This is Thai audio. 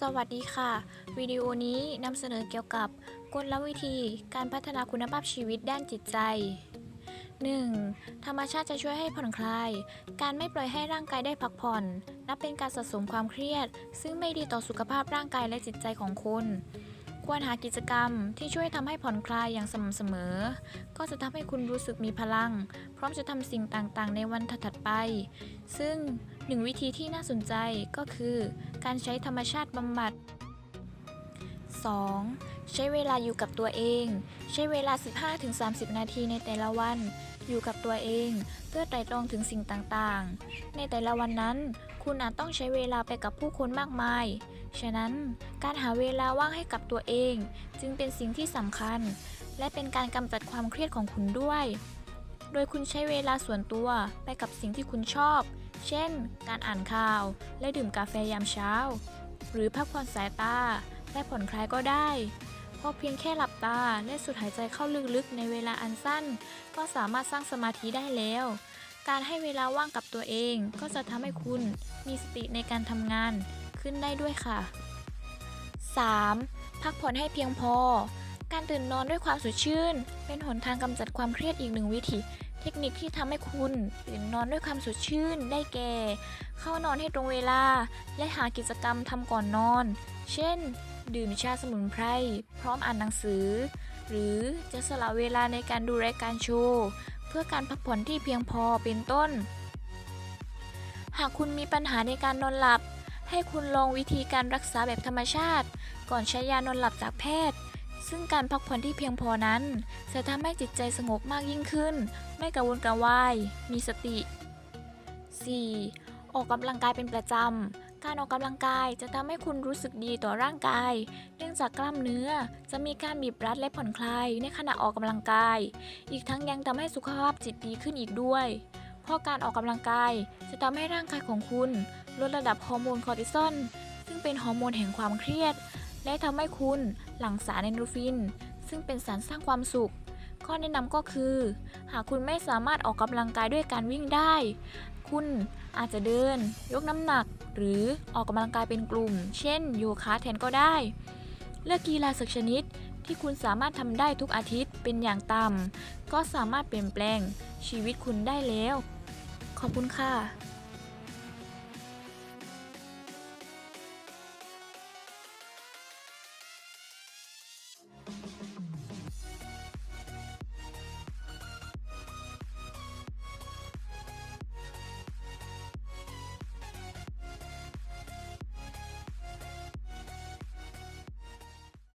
สวัสดีค่ะ วิดีโอนี้นำเสนอเกี่ยวกับกลวิธีการพัฒนาคุณภาพชีวิตด้านจิตใจ 1. ธรรมชาติจะช่วยให้ผ่อนคลาย การไม่ปล่อยให้ร่างกายได้พักผ่อน นับเป็นการสะสมความเครียด ซึ่งไม่ดีต่อสุขภาพร่างกายและจิตใจของคุณ ควรหากิจกรรมที่ช่วยทำให้ผ่อนคลายอย่างสม่ำเสมอ ก็จะทำให้คุณรู้สึกมีพลัง พร้อมจะทำสิ่งต่างๆ ในวันถัดๆไป ซึ่งหนึ่งวิธีที่น่าสนใจก็คือ การใช้ธรรมชาติบำบัด 2. ใช้เวลาอยู่กับตัวเอง ใช้เวลา 15-30 นาทีในแต่ละวัน อยู่กับตัวเอง เพื่อไตร่ตรองถึงสิ่งต่างๆ ในแต่ละวันนั้น คุณอาจต้องใช้เวลาไปกับผู้คนมากมาย ฉะนั้นการหาเวลาว่างให้กับตัวเอง จึงเป็นสิ่งที่สำคัญ และเป็นการกำจัดความเครียดของคุณด้วย โดยคุณใช้เวลาส่วนตัวไปกับสิ่งที่คุณชอบ เช่น การอ่านข่าว และดื่มกาแฟยามเช้า หรือพักผ่อนสายตา และผ่อนคลายก็ได้เพราะเพียงแค่หลับตาและสูดหายใจเข้าลึกๆ ในเวลาอันสั้น ก็สามารถสร้างสมาธิได้แล้ว การให้เวลาว่างกับตัวเองก็จะทำให้คุณมีสติในการทำงานขึ้นได้ด้วยค่ะ 3. พักผ่อนให้เพียงพอ การตื่นนอนด้วยความสดชื่น เป็นหนทางกำจัดความเครียดอีกหนึ่งวิธี เทคนิคที่ทำให้คุณตื่นนอนด้วยความสดชื่น ได้แก่ เข้านอนให้ตรงเวลา และหากิจกรรมทำก่อนนอน เช่น ดื่มชาสมุนไพร พร้อมอ่านหนังสือ หรือจะสละเวลาในการดูรายการโชว์ เพื่อการพักผ่อนที่เพียงพอเป็นต้น หากคุณมีปัญหาในการนอนหลับ ให้คุณลองวิธีการรักษาแบบธรรมชาติ ก่อนใช้ยานอนหลับจากแพทย์ ซึ่งการพักผ่อนที่เพียงพอนั้น จะทำให้จิตใจสงบมากยิ่งขึ้น ไม่กระวนกระวาย มีสติ 4. ออกกำลังกายเป็นประจำ การออกกำลังกายจะทำให้คุณรู้สึกดีต่อร่างกาย เนื่องจากกล้ามเนื้อจะมีการบีบรัดและผ่อนคลายในขณะออกกำลังกาย อีกทั้งยังทำให้สุขภาพจิตดีขึ้นอีกด้วย เพราะการออกกำลังกายจะทำให้ร่างกายของคุณลดระดับฮอร์โมนคอร์ติซอลซึ่งเป็นฮอร์โมนแห่งความเครียด และทำให้คุณหลั่งสารเอนโดรฟิน ซึ่งเป็นสารสร้างความสุขข้อแนะนำก็คือ หากคุณไม่สามารถออกกำลังกายด้วยการวิ่งได้ คุณอาจจะเดิน ยกน้ำหนัก หรือออกกำลังกายเป็นกลุ่ม เช่นโยคะแทนก็ได้ เลือกกีฬาสักชนิดที่คุณสามารถทำได้ทุกอาทิตย์เป็นอย่างต่ำก็สามารถเปลี่ยนแปลงชีวิตคุณได้แล้ว ขอบคุณค่ะ